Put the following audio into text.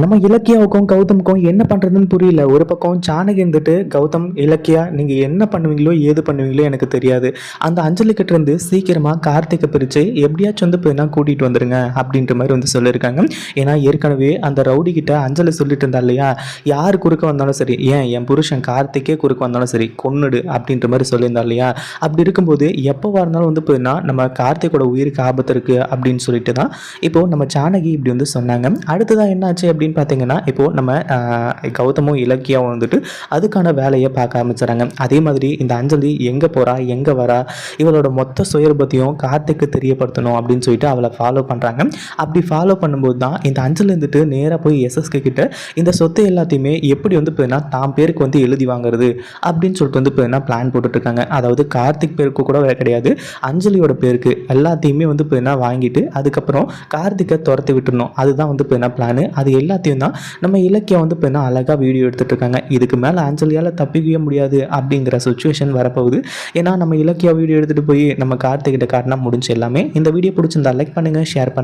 நம்ம இலக்கியாவுக்கும் கௌதமுக்கும் என்ன பண்ணுறதுன்னு புரியல. ஒரு பக்கம் சாணகி இருந்துட்டு கௌதம் இலக்கியா நீங்கள் என்ன பண்ணுவீங்களோ ஏது பண்ணுவீங்களோ எனக்கு தெரியாது. அந்த அஞ்சலி கிட்ட இருந்து சீக்கிரமாக கார்த்திகை பிரித்து எப்படியாச்சும் வந்து போய் கூட்டிகிட்டு வந்துருங்க அப்படின்ற மாதிரி வந்து சொல்லியிருக்காங்க ஏன்னா ஏற்கனவே அந்த ரவுடி கிட்ட அஞ்சலி சொல்லிட்டு இருந்தா இல்லையா? யார் குறுக்க வந்தாலும் சரி ஏன் என் புருஷன் கார்த்திகே குறுக்க வந்தாலும் சரி கொன்னுடு அப்படின்ற மாதிரி சொல்லியிருந்தா இல்லையா? அப்படி இருக்கும்போது எப்போவா இருந்தாலும் வந்து போயின்னா நம்ம கார்த்திகோட உயிருக்கு ஆபத்து இருக்குது அப்படின்னு சொல்லிட்டு தான் இப்போது நம்ம ஜானகி இப்படி வந்து சொன்னாங்க. அடுத்ததான் என்னாச்சு அப்படின்னு பார்த்தீங்கன்னா இப்போது நம்ம கௌதமும் இலக்கியாவும் வந்துட்டு அதுக்கான வேலையை பார்க்க ஆரம்பிச்சிடறாங்க அதே மாதிரி இந்த அஞ்சலி எங்கே போகிறா எங்கே வரா இவளோட மொத்த சுயரூபத்தையும் கார்த்திக்கு தெரியப்படுத்தணும் அப்படின்னு சொல்லிட்டு அவளை ஃபாலோ பண்ணுறாங்க அப்படி ஃபாலோ பண்ணும்போது தான் இந்த அஞ்சல் இருந்துட்டு நேராக போய் எஸ்எஸ்கே கிட்ட இந்த சொத்தை எல்லாத்தையுமே எப்படி வந்து போதுன்னா தான் பேருக்கு வந்து எழுதி வாங்குறது அப்படின்னு சொல்லிட்டு வந்து போயின்னா பிளான் போட்டுட்ருக்காங்க அதாவது கார்த்திக் பேருக்கு கூட வேற கிடையாது அஞ்சலியோட பேருக்கு எல்லாத்தையுமே வந்து போயின்னா வாங்கிட்டு அதுக்கப்புறம் கார்த்திகை துரத்தி விட்டுறணும். அதுதான் வந்து போயின்னா பிளானு அது எல்லாத்தையும் தான் நம்ம இலக்கியம் வந்து போயின்னா அழகாக வீடியோ எடுத்துகிட்டு இருக்காங்க இதுக்கு மேலே அஞ்சலியால் தப்பிக்கவே முடியாது அப்படிங்கிற சுச்சுவேஷன் வரப்போகுது. ஏன்னா நம்ம இலக்கிய வீடியோ எடுத்துகிட்டு போய் நம்ம கார்த்திகிட்ட காட்டினா முடிஞ்சு எல்லாமே. இந்த வீடியோ பிடிச்சிருந்தா லைக் பண்ணுங்கள் ஷேர் பண்ணுங்கள்